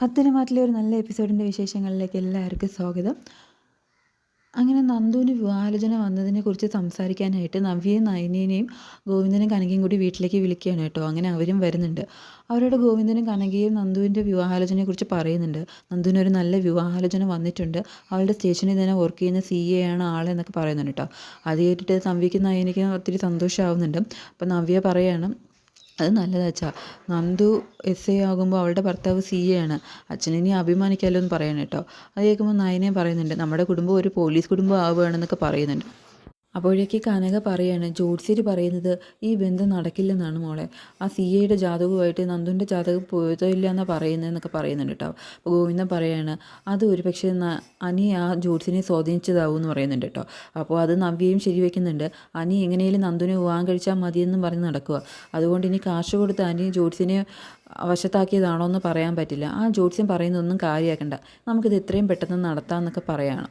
പത്തനംതിട്ടയിലെ ഒരു നല്ല എപ്പിസോഡിന്റെ വിശേഷങ്ങളിലേക്ക് എല്ലാവർക്കും സ്വാഗതം. അങ്ങനെ നന്ദുവിന് വിവാഹാലോചന വന്നതിനെക്കുറിച്ച് സംസാരിക്കാനായിട്ട് നവ്യയും നയനേനെയും ഗോവിന്ദനും കനകയും കൂടി വീട്ടിലേക്ക് വിളിക്കുകയാണ് കേട്ടോ. അങ്ങനെ അവരും വരുന്നുണ്ട്. അവരോട് ഗോവിന്ദനും കനകയും നന്ദുവിന്റെ വിവാഹാലോചനയെക്കുറിച്ച് പറയുന്നുണ്ട്. നന്ദുവിനൊരു നല്ല വിവാഹാലോചന വന്നിട്ടുണ്ട്. അവളുടെ സ്റ്റേഷനിൽ തന്നെ വർക്ക് ചെയ്യുന്ന സി എ ആണ് ആളെന്നൊക്കെ പറയുന്നുണ്ട് കേട്ടോ. അത് കേട്ടിട്ട് നവ്യയ്ക്കും നയനയ്ക്കും ഒത്തിരി സന്തോഷമാവുന്നുണ്ട്. അപ്പോൾ നവ്യ പറയാണ് അത് നല്ലതാണ് അച്ഛാ നന്ദു എസ് ഐ ആകുമ്പോൾ അവളുടെ ഭർത്താവ് സി എ ആണ്. അച്ഛനിനി അഭിമാനിക്കാമല്ലോ എന്ന് പറയണം കേട്ടോ അത് കേൾക്കുമ്പോൾ നയനെ പറയുന്നുണ്ട് നമ്മുടെ കുടുംബം ഒരു പോലീസ് കുടുംബം ആവുകയാണെന്നൊക്കെ പറയുന്നുണ്ട്. അപ്പോഴേക്ക് കനക പറയാണ് ജോത്സ്യർ പറയുന്നത് ഈ ബന്ധം നടക്കില്ലെന്നാണ് മോളെ. ആ സി എയുടെ ജാതകവുമായിട്ട് നന്ദുവിന്റെ ജാതകം പോയതില്ല എന്നാണ് പറയുന്നതെന്നൊക്കെ പറയുന്നുണ്ട് കേട്ടോ. അപ്പോൾ ഗോവിന്ദൻ പറയാണ് അത് ഒരു പക്ഷേ അനി ആ ജോത്സ്യനെ സ്വാധീനിച്ചതാവും എന്ന് പറയുന്നുണ്ട് കേട്ടോ. അപ്പോൾ അത് നവ്യയും ശരിവെക്കുന്നുണ്ട് അനി എങ്ങനെയും നന്ദുവിനെ വിവാഹം കഴിച്ചാൽ മതിയെന്നും പറഞ്ഞ് നടക്കുക. അതുകൊണ്ട് ഇനി കാശ് കൊടുത്ത് അനി ജോത്സ്യനെ വശത്താക്കിയതാണോ എന്ന് പറയാൻ പറ്റില്ല. ആ ജോത്സ്യം പറയുന്നതൊന്നും കാര്യമാക്കണ്ട നമുക്കിത് എത്രയും പെട്ടെന്ന് നടത്താമെന്നൊക്കെ പറയണം.